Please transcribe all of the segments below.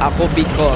Ako Bicol.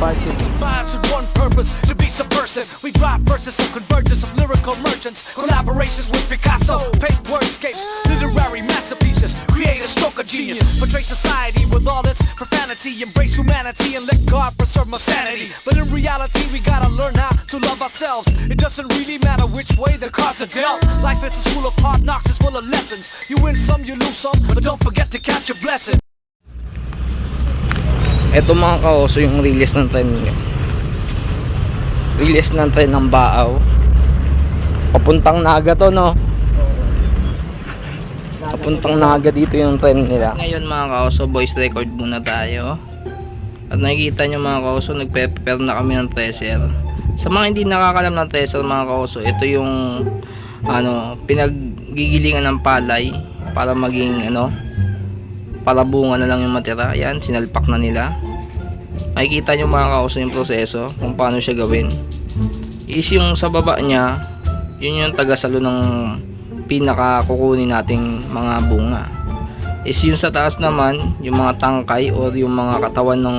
Minds with one purpose to be subversive. We drive verses of convergence of lyrical merchants, collaborations with Picasso, paint wordscapes, literary masterpieces, create a stroke of genius, portray society with all its profanity, embrace humanity and let God preserve my sanity. But in reality, we gotta learn how to love ourselves. It doesn't really matter which way the cards are dealt. Life is a school of hard knocks, it's full of lessons. You win some, you lose some, but don't forget to catch your blessings. Ito mga kaoso yung release ng tren Release ng tren ng Baaw Papuntang Naga to no? Papuntang Naga dito yung tren nila. Ngayon mga kaoso voice record muna tayo. At nakikita nyo mga kaoso nagpe-prepare na kami ng treasure Sa mga hindi nakakalam ng treasure mga kaoso Ito yung ano pinaggigilingan ng palay para maging ano para bunga na lang yung matira. Yan, sinalpak na nila. Makikita nyo mga kauso yung proseso kung paano siya gawin. Is yung sa baba niya, yun yung tagasalo ng pinaka kukunin nating mga bunga. Is yung sa taas naman, yung mga tangkay or yung mga katawan ng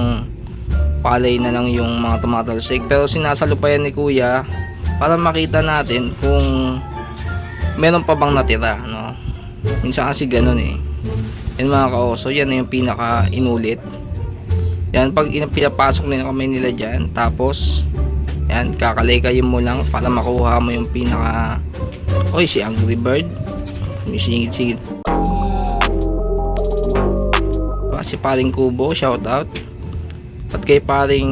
palay na lang yung mga tumatalsik. Pero sinasalo pa yan ni kuya para makita natin kung meron pa bang natira. No? Minsan kasi ganun eh. Yan mga kaoso, yan na yung pinaka inulit. Yan, pag ina- pinapasok nila kami nila dyan, tapos, yan, kakalikayin mo lang para makuha mo yung pinaka, oy, si Angry Bird. May singit-singit. Pa, Si paring Kubo, shout out. At kay paring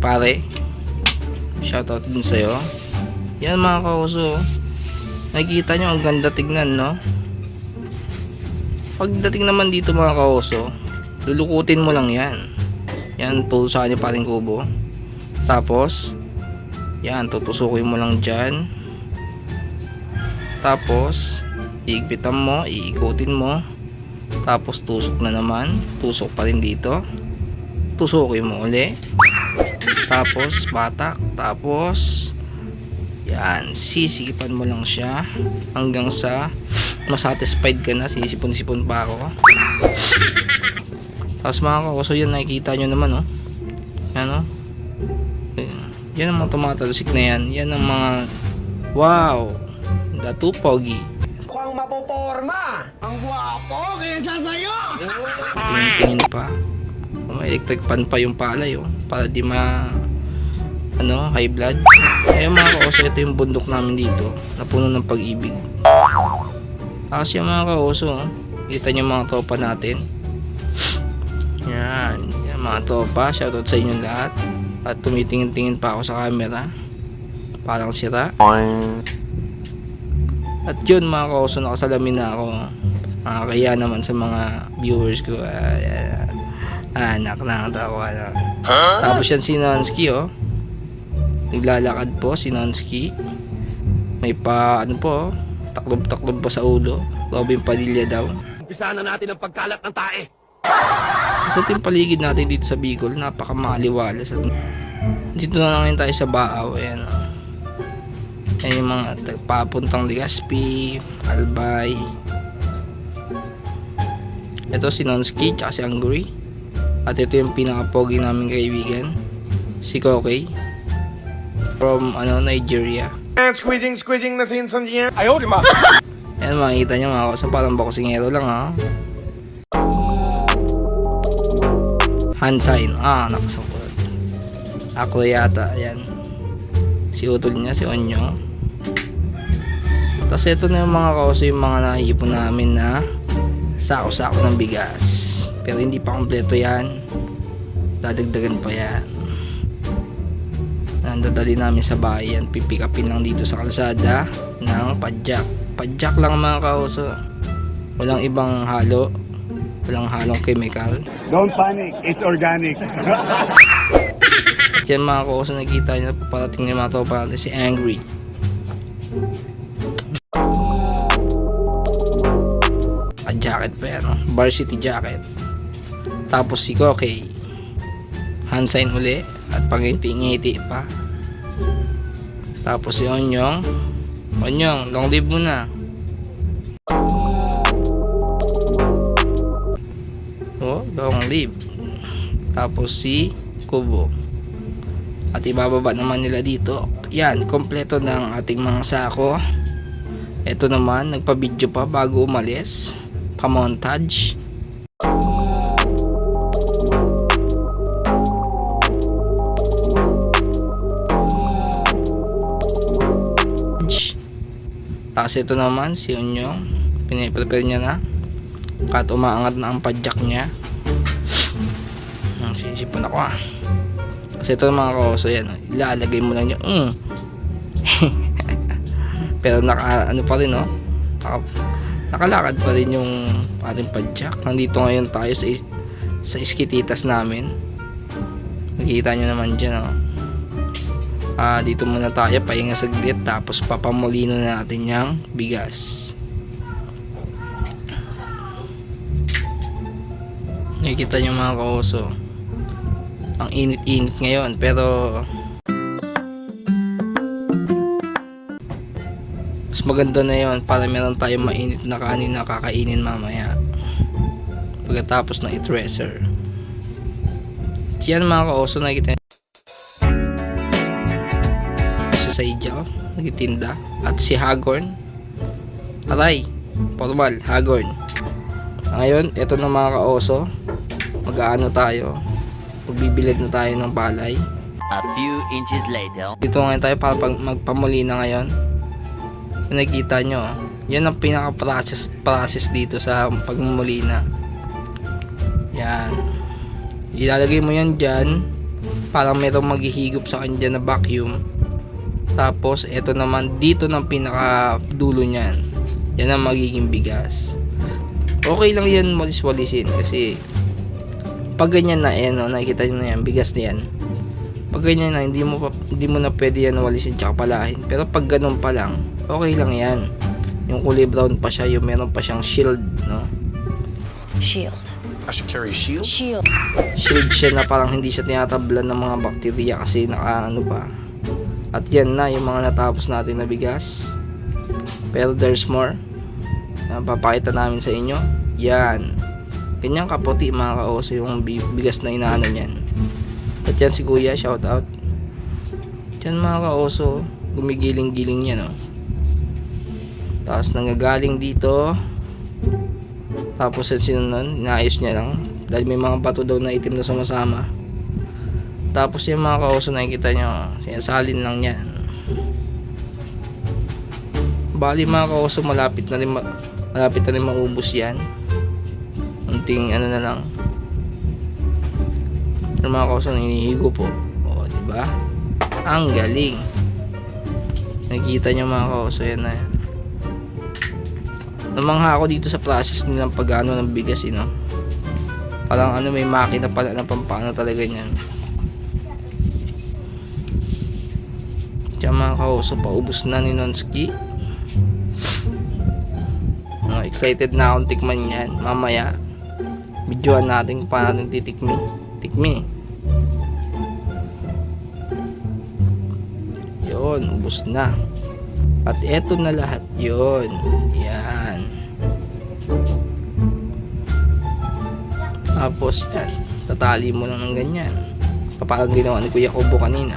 pare, shout out din sa'yo. Yan mga kaoso, nakikita nyo ang ganda tignan, no? Pagdating naman dito mga kaoso, lulukutin mo lang yan. Yan, tutusakan niyo pa rin kubo. Tapos, yan, tutusukin mo lang dyan. Tapos, iigpitan mo, iikutin mo. Tapos, tusok na naman. Tusok pa rin dito. Tusukin mo uli. Tapos, batak. Tapos, yan, sisikipan mo lang siya hanggang sa masatisfied ka na, sisipon-sipon pa ako. Tapos mga kakoso yan, nakikita nyo naman oh. Yan oh. Ayan. Yan ang mga tumatalsik na yan. Yan ang mga, wow, two pogi. Mukhang mapoporma! Ang gwapo kaysa sa'yo! Tingin pa. May electric pan pa yung palay oh. Para di ma ano, high blood. Ayun mga kaoso, ito yung bundok namin dito. Na puno ng pag-ibig. Tapos yung mga kaoso, oh. kita nyo mga tropa natin. Yan, yan mga tropa. Shoutout sa inyo lahat. At tumitingin-tingin pa ako sa camera. Parang sira. At yun mga kaoso, nakasalamin na ako. Nakakaya naman sa mga viewers ko. Ayan. Anak na ang tawa na. Tapos yan si Nonsky oh. Naglalakad po si Nonsky. May pa ano po oh, taklob-taklob pa sa ulo. Robin Padilla daw. Umpisa na natin ang pagkalat ng tae. Sa ating paligid natin dito sa Bicol, napakamaliwalas at dito na lang tayo sa Baaw. Ayan oh. Ayan yung mga papuntang Legazpi, Albay. Ito si Nonsky, tsaka si Angry. At ito yung pinaka-pogi namin kaibigan. Si Kokey. From ano, Nigeria. Squeezing, squeezing na sinsan niya. Ayaw, di ma. Ayan makikita nyo mga kasama parang boxingero lang ha. Hand sign. Ah, nakasakot. Ako yata. Ayan. Si utol niya, si Onyo. Tapos ito na yung mga kauso yung mga naiipon namin na sako-sako ng bigas. Pero hindi pa kompleto yan. Dadagdagan pa yan. Nandadali namin sa bayan. Pipikapin lang dito sa kalsada ng padjak. Padjak lang mga kauso. Walang ibang halo. Walang halong chemical. Don't panic, it's organic. Yan mga kauso nakikita nyo paparating na yung mga tropa natin si Angry. A jacket pa yan, no? varsity jacket. Tapos si Kokey. Hand sign uli at pangiti-ngiti pa. Tapos si Onyong. Onyong, long live mo na. Long live. Tapos si Kubo. At ibababa naman nila dito. Yan, kompleto ng ating mga sako. Ito naman, nagpa-video pa bago umalis. Pa-montage. Tapos ito naman, si Unyong. Piniprepare niya na. Kat umaangat na ang padjak niya. Sisipon ako ah. Kasi ito mga kaoso yan. oh. Ilalagay mo lang niya. Mm. Pero naka ano pa rin no. Naka, nakalakad pa rin yung ating padjak. Nandito ngayon tayo sa sa iskititas namin. Nakikita nyo naman dyan oh. Ah, dito muna tayo pahinga saglit tapos papamulino na natin yung bigas. Nakikita nyo mga kaoso. Ang init-init ngayon pero mas maganda na yon para meron tayong mainit na kanin na kakainin mamaya. Pagkatapos ng i-dresser. Yan mga kaoso nakikita si Saijal nagtitinda. At si Hagorn. Aray formal Hagorn. Ngayon ito na mga kaoso. Mag-aano tayo magbibilad na tayo ng palay. A few inches later. dito ngayon tayo para pag magpamuli na ngayon. Kung nakikita nyo yan ang pinaka process, dito sa pagmumulina yan. Ilalagay mo yan dyan parang merong maghihigop sa kanya na vacuum. Tapos ito naman dito ng pinaka dulo niyan. Yan ang magiging bigas. Okay lang yan walis-walisin kasi pag ganyan na eh, no, nakikita nyo na yan bigas na yan. Pag ganyan na hindi mo pa, hindi mo na pwede yan walisin tsaka palahin. Pero pag ganun pa lang okay lang yan. Yung kulay brown pa siya yung meron pa siyang shield no? Shield. I should carry a shield? Shield. shield siya na parang hindi siya tinatablan ng mga bakterya kasi naka ano pa. At yan na yung mga natapos natin na bigas. Pero there's more. Na papakita namin sa inyo. Yan ganyan kaputi mga kaoso yung bi- bigas na inaano niyan. At yan si kuya shout out. Yan mga kaoso gumigiling-giling yan oh. tapos nanggagaling dito. Tapos yan sinunod inaayos niya lang. Dahil may mga bato daw na itim na sumasama. Tapos yung mga kauso nakikita nyo sinasalin lang yan. Bali mga kauso malapit na rin ma- malapit na rin maubos yan unting ano na lang. Yung mga kauso hinihigo po. O diba? Ang galing. Nakikita nyo mga kauso yan na. Yan namangha ako dito sa process nilang pag-ano ng bigas eh, no? parang ano may makina pala na pampano talaga niyan. Diyan mga kauso paubos na ni Nonski. Uh, excited na akong tikman yan mamaya videoan natin paano natin titikmi. Tikmi. Yun ubos na. At eto na lahat yun. Yan. Tapos yan. Tatali mo lang ng ganyan. Parang ginawa ni Kuya Kubo kanina.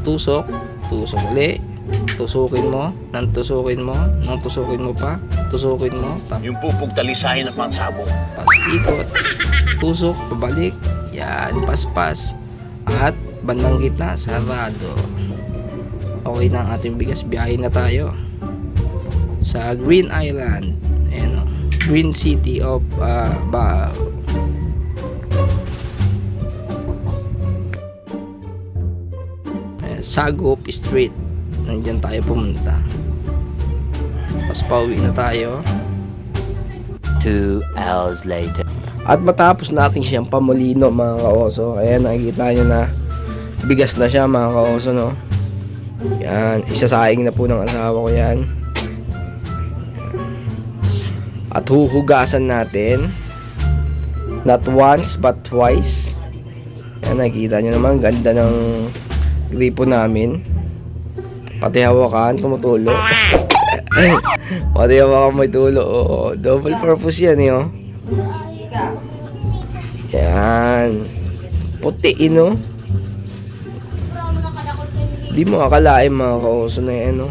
Tusok. Tusok uli tusukin mo? Nang tusukin mo? Nang tusukin mo pa? Tusukin mo? Tapos Yung pupugtalisahin ng pansabong. ikot tusok pabalik. Yan paspas. At bandang gitna sarado okay na ang ating bigas. Biyahe na tayo. Sa Green Island. And Green City of uh, ba Sagop Street nandyan tayo pumunta tapos pauwi na tayo Two hours later. At matapos natin siyang pamulino mga kaoso, ayan nakikita nyo na bigas na siya mga kaoso no. Yan, isasaing na po ng asawa ko yan. At huhugasan natin. Not once but twice. Yan nakikita nyo naman, ganda ng gripo namin. Pati hawakan, tumutulo. Pati hawakan may tulo. Oo, double purpose yan eh oh. Yan. Puti, no? Di mo akalain mga kaoso na yan, no?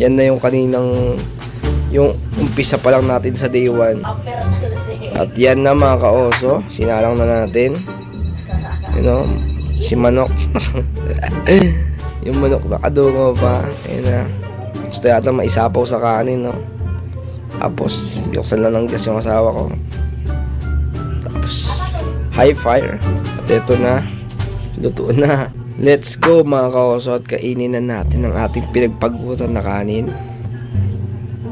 Yan na yung kaninang yung umpisa pa lang natin sa day 1. At yan na mga kaoso, sinalang na natin. You know, si manok. yung manok na kadungo pa. Ayun na. Gusto yata maisapaw sa kanin, no? Tapos, buksan lang ng gas yung asawa ko. Tapos, high fire. At ito na, luto na. Let's go mga kaoso at kainin na natin ang ating pinagpagutan na kanin.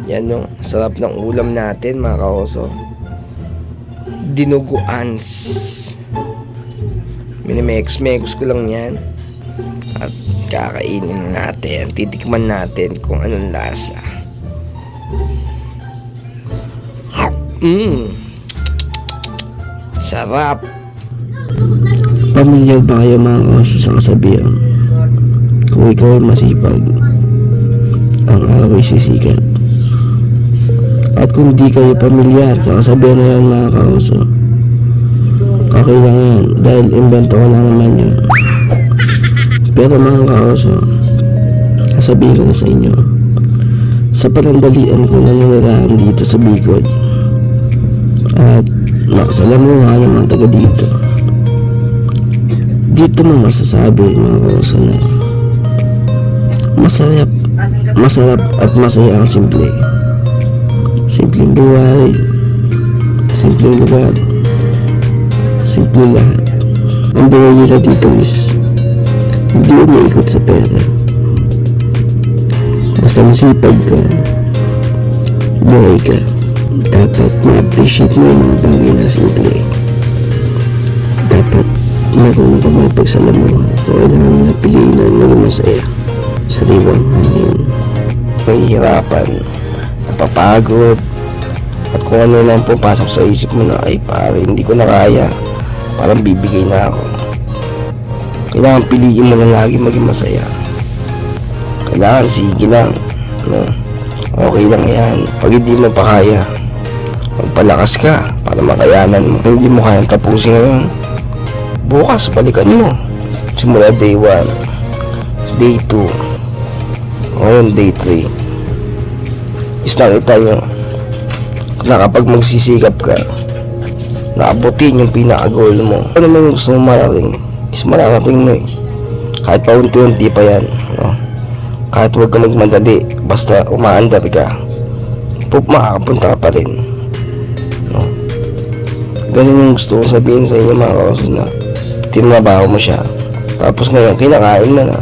Yan yung sarap ng ulam natin mga kaoso. Dinuguans. Minimex-mex ko lang yan. At kakainin na natin. Titikman natin kung anong lasa. Mmm. Sarap. Pamilyar ba kayo mga kaso sa kasabihan? Kung ikaw ay masipag, ang araw ay sisikat. At kung di kayo pamilyar sa kasabihan na yan mga kaoso, okay lang dahil invento ko lang naman yun. Pero mga kaoso, sasabihin ko sa inyo, sa panandalian ko na nanirahan dito sa Bicol, at nakasalamuha ng mga taga dito, dito mo masasabi mga kaoso na masarap, masarap at masaya ang simple. Simpleng buhay, simpleng lugar, simple lahat. Ang buhay nila dito is hindi umiikot sa pera. Basta masipag ka, buhay ka. Dapat ma-appreciate mo yung mga bagay na simple. Dapat marunong ka mga pagsalamuha. Kailangan na piliin na maging masaya. Sariwang hangin. Mahihirapan, napapagod, at kung ano lang pupasok sa isip mo na ay pare hindi ko na kaya parang bibigay na ako kailangan piliin mo na lagi maging masaya. Kailangan sige lang no? okay lang yan. Pag hindi mo pa kaya magpalakas ka para makayanan mo. Kung hindi mo kayang tapusin ngayon bukas balikan mo. Simula day 1 day 2 ngayon day 3 is nakita nyo na kapag magsisikap ka, naabutin yung pinaka-goal mo. Ano naman gusto mo marating, is mararating mo eh. Kahit pa unti-unti pa yan. No? Kahit huwag ka magmadali, basta umaandar ka, pup, makakapunta ka pa rin. No? Ganun yung gusto ko sabihin sa inyo mga kawasan na tinabaho mo siya. Tapos ngayon, kinakain mo na.